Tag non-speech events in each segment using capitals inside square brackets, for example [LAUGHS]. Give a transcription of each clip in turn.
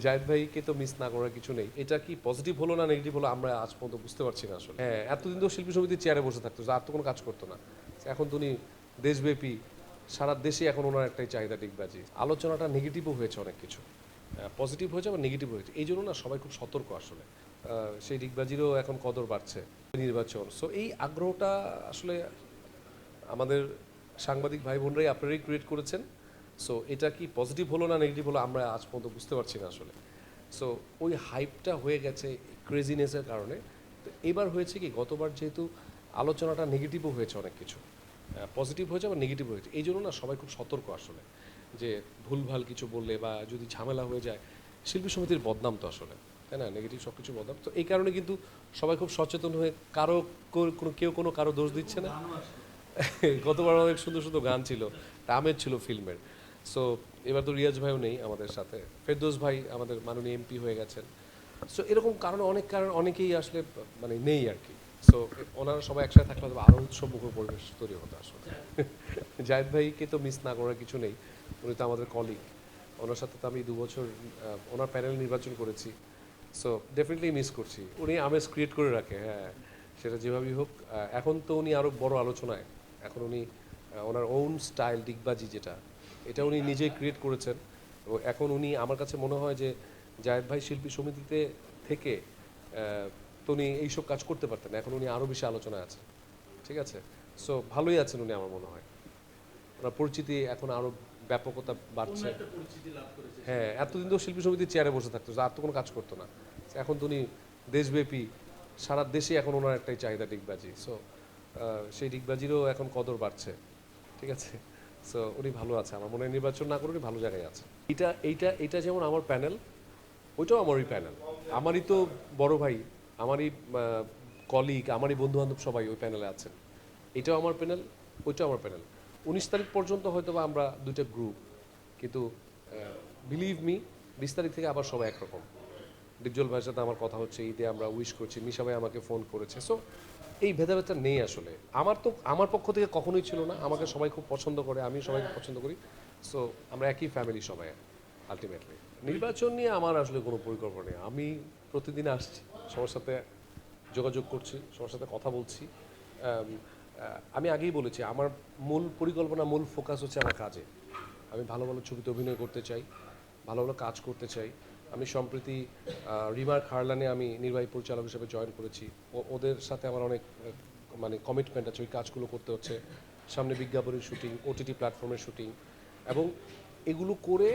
জায়েদ ভাইকে তো মিস না করার কিছু নেই। এটা কি পজিটিভ হলো না নেগেটিভ হলো আমরা আজ পর্যন্ত বুঝতে পারছি না আসলে। হ্যাঁ এতদিন তো শিল্পী সমিতির চেয়ারে বসে থাকতো আর তো কোনো কাজ করতো না। এখন তো উনি দেশব্যাপী সারা দেশে এখন ওনার একটাই চাহিদা ডিগবাজি। আলোচনাটা নেগেটিভও হয়েছে অনেক কিছু। পজিটিভ হয়েছে আবার নেগেটিভ হয়েছে। এই জন্য না সবাই খুব সতর্ক আসলে। সেই ডিগবাজিরও এখন কদর বাড়ছে নির্বাচন। সো এই আগ্রহটা আসলে আমাদের সাংবাদিক ভাই বোনরাই আপনারাই ক্রিয়েট করেছেন। সো এটা কি পজিটিভ হলো না নেগেটিভ হলো আমরা আজ পর্যন্ত বুঝতে পারছি না আসলে। সো ওই হাইপটা হয়ে গেছে ক্রেজিনেসের কারণে। তো এবার হয়েছে কি গতবার যেহেতু আলোচনাটা নেগেটিভও হয়েছে অনেক কিছু। পজিটিভ হয়েছে আবার নেগেটিভ হয়েছে। এই জন্য না সবাই খুব সতর্ক আসলে। যে ভুলভাল কিছু বললে বা যদি ঝামেলা হয়ে যায় শিল্পী সমিতির বদনাম তো আসলে। তাই না? নেগেটিভ সব কিছু বদনাম। তো এই কারণে কিন্তু সবাই খুব সচেতন হয়ে কারও কোনো কেউ কোনো কারও দোষ দিচ্ছে না। [LAUGHS] গতবার অনেক সুন্দর সুন্দর গান ছিল। আমের ছিল ফিল্মের সো এবার তো রিয়াজ ভাইও নেই আমাদের সাথে। ফেরদৌস ভাই আমাদের মাননীয় এমপি হয়ে গেছেন। সো এরকম কারণে অনেক কারণ অনেকেই আসলে মানে নেই আর কি। সো ওনারা সবাই একসাথে থাকলে হয়তো আরও উৎসবমুখর পরিবেশ তৈরি হতো আসলে। [LAUGHS] জায়েদ ভাইকে তো মিস না করার কিছু নেই। উনি তো আমাদের কলিগ ওনার সাথে তো আমি দু বছর ওনার প্যানেল নির্বাচন করেছি। সো ডেফিনেটলি মিস করছি। উনি আমেজ ক্রিয়েট করে রাখে হ্যাঁ। সেটা যেভাবেই হোক এখন তো উনি আরও বড় আলোচনায়। এখন উনি ওনার ওন স্টাইল ডিগবাজি যেটা এটা উনি নিজেই ক্রিয়েট করেছেন। এবং এখন উনি আমার কাছে মনে হয় যে জায়েদ ভাই শিল্পী সমিতিতে থেকে তো উনি এইসব কাজ করতে পারতেন এখন উনি আরও বেশি আলোচনায় আছেন। ঠিক আছে? সো ভালোই আছেন উনি আমার মনে হয়। ওনার পরিচিতি এখন আরও ব্যাপকতা বাড়ছে। হ্যাঁ এতদিন তো শিল্পী সমিতির চেয়ারে বসে থাকতো আর তো কোনো কাজ করতো না। এখন তো উনি দেশব্যাপী সারা দেশে এখন ওনার একটাই চাহিদা ডিগবাজি। সো সেই ডিগবাজিরও এখন কদর বাড়ছে। ঠিক আছে? সো উনি ভালো আছে। আমার মনে হয় নির্বাচন না করে উনি ভালো জায়গায় আছে। এটা এইটা এটা যেমন আমার প্যানেল, ওইটাও আমারই প্যানেল। আমারই তো বড় ভাই, আমারই কলিগ আমারই বন্ধু বান্ধব সবাই ওই প্যানেলে আছেন। এটাও আমার প্যানেল, ওইটাও আমার প্যানেল। উনিশ তারিখ পর্যন্ত হয়তো বা আমরা দুইটা গ্রুপ কিন্তু বিলিভ মি বিশ তারিখ থেকে আবার সবাই একরকম। ডিপজল ভাইয়ের সাথে আমার কথা হচ্ছে, ঈদে আমরা উইশ করছি, মিশা ভাই আমাকে ফোন করেছে। সো এই ভেদাভেদটা নেই আসলে। আমার তো, আমার পক্ষ থেকে কখনোই ছিল না। আমাকে সবাই খুব পছন্দ করে, আমি সবাইকে পছন্দ করি। সো আমরা একই ফ্যামিলি সবাই আলটিমেটলি নির্বাচন নিয়ে আমার আসলে কোনো পরিকল্পনা নেই। আমি প্রতিদিন আসছি, সবার সাথে যোগাযোগ করছি, সবার সাথে কথা বলছি। আমি আগেই বলেছি, আমার মূল পরিকল্পনা, মূল ফোকাস হচ্ছে আমার কাজে। আমি ভালো ভালো ছবিতে অভিনয় করতে চাই, ভালো ভালো কাজ করতে চাই। আমি সম্প্রতি রিমার খারলানে আমি নির্বাহী পরিচালক হিসেবে জয়েন করেছি। ওদের সাথে আমার অনেক মানে কমিটমেন্ট আছে, ওই কাজগুলো করতে হচ্ছে। সামনে বিজ্ঞাপনের শুটিং ওটিটি প্ল্যাটফর্মের শুটিং। এবং এগুলো করে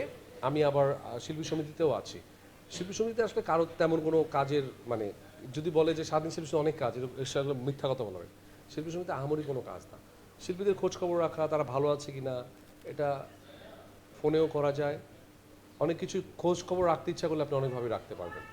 আমি আবার শিল্পী সমিতিতেও আছি। শিল্পী সমিতিতে আসলে কারও তেমন কোনো কাজের মানে যদি বলে যে স্বাধীন শিল্পী অনেক কাজ সেগুলো মিথ্যা কথা বলা হয়। শিল্পী সমিতি আহামরি কোনো কাজ না। শিল্পীদের খোঁজ খবর রাখা, তারা ভালো আছে কিনা, এটা ফোনেও করা যায়। অনেক কিছু খোঁজ খবর রাখতে ইচ্ছা করলে আপনি অনেকভাবে রাখতে পারবেন।